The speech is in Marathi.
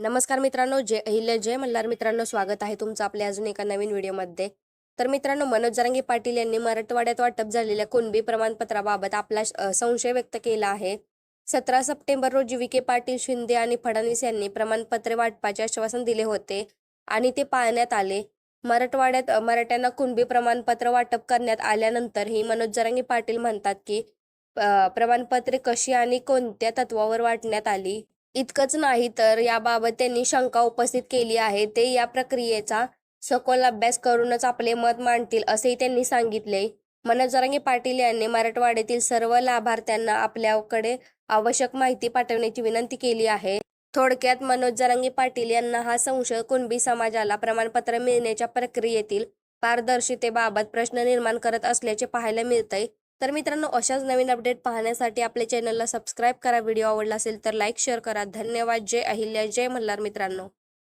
नमस्कार मित्रांनो जय अहिल्या जय मल्हार मित्रांनो स्वागत आहे तुमचं आपल्या अजून एका नवीन व्हिडिओमध्ये. तर मित्रांनो मनोज जरांगे पाटील यांनी मराठवाड्यात वाटप झालेल्या कुणबी प्रमाणपत्राबाबत आपला संशय व्यक्त केला आहे. सतरा सप्टेंबर रोजी विखे पाटील शिंदे आणि फडणवीस यांनी प्रमाणपत्रे वाटपाचे आश्वासन दिले होते आणि ते पाळण्यात आले. मराठवाड्यात मराठ्यांना कुणबी प्रमाणपत्र वाटप करण्यात आल्यानंतरही मनोज जरांगे पाटील म्हणतात की प्रमाणपत्रे कशी आणि कोणत्या तत्वावर वाटण्यात आली? इतकंच नाही तर याबाबत त्यांनी शंका उपस्थित केली आहे. ते या प्रक्रियेचा सखोल अभ्यास करूनच आपले मत मांडतील असेही त्यांनी सांगितले. मनोज जरांगे पाटील यांनी मराठवाड्यातील सर्व लाभार्थ्यांना आपल्याकडे आवश्यक माहिती पाठवण्याची विनंती केली आहे. थोडक्यात मनोज जरांगे पाटील यांना हा संशय कुणबी समाजाला प्रमाणपत्र मिळण्याच्या प्रक्रियेतील पारदर्शितेबाबत प्रश्न निर्माण करत असल्याचे पाहायला मिळतंय. तर मित्रांनो अशाच नवीन अपडेट पाहण्यासाठी आपल्या चॅनलला सबस्क्राईब करा. व्हिडिओ आवडला असेल तर लाईक शेअर करा. धन्यवाद. जय अहिल्या. जय मल्हार मित्रांनो.